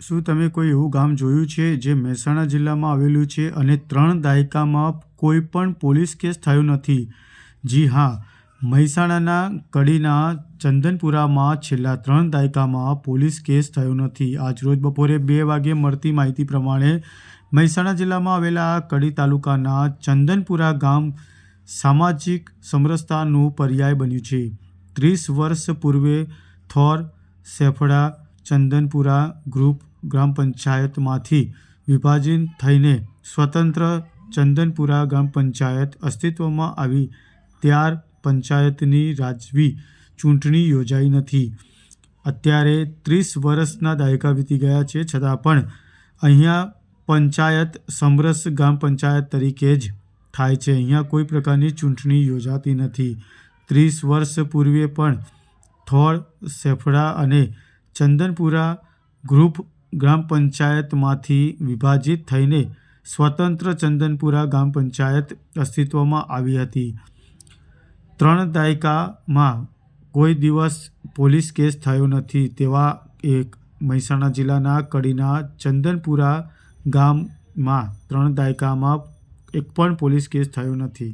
શું તમે કોઈ એવું ગામ જોયું છે જે મહેસાણા જિલ્લામાં આવેલું છે અને ત્રણ દાયકામાં કોઈ પણ પોલીસ કેસ થયો નથી? જી હા, મહેસાણાના કડીના ચંદનપુરામાં છેલ્લા ત્રણ દાયકામાં પોલીસ કેસ થયો નથી. આજરોજ બપોરે બે વાગ્યે મળતી માહિતી પ્રમાણે મહેસાણા જિલ્લામાં આવેલા કડી તાલુકાના ચંદનપુરા ગામ સામાજિક સમરસતાનું પર્યાય બન્યું છે. ત્રીસ વર્ષ પૂર્વે થોર, સેફડા ચંદનપુરા ગ્રુપ ગ્રામ પંચાયતમાંથી વિભાજન થઈને સ્વતંત્ર ચંદનપુરા ગ્રામ પંચાયત અસ્તિત્વમાં આવી. ત્યાર પંચાયતની રાજવી ચૂંટણી યોજાઈ નથી. અત્યારે ત્રીસ વર્ષના દાયકા વીતી ગયા છે છતાં પણ અહીંયા પંચાયત સમરસ ગ્રામ પંચાયત તરીકે જ થાય છે. અહીંયા કોઈ પ્રકારની ચૂંટણી યોજાતી નથી. ત્રીસ વર્ષ પૂર્વે પણ થોળ, સેફડા અને ચંદનપુરા ગ્રુપ ગ્રામ પંચાયતમાંથી વિભાજિત થઈને સ્વતંત્ર ચંદનપુરા ગ્રામ પંચાયત અસ્તિત્વમાં આવી હતી. ત્રણ દાયકામાં કોઈ દિવસ પોલીસ કેસ થયો નથી તેવા એક મહેસાણા જિલ્લાના કડીના ચંદનપુરા ગામમાં ત્રણ દાયકામાં એક પણ પોલીસ કેસ થયો નથી.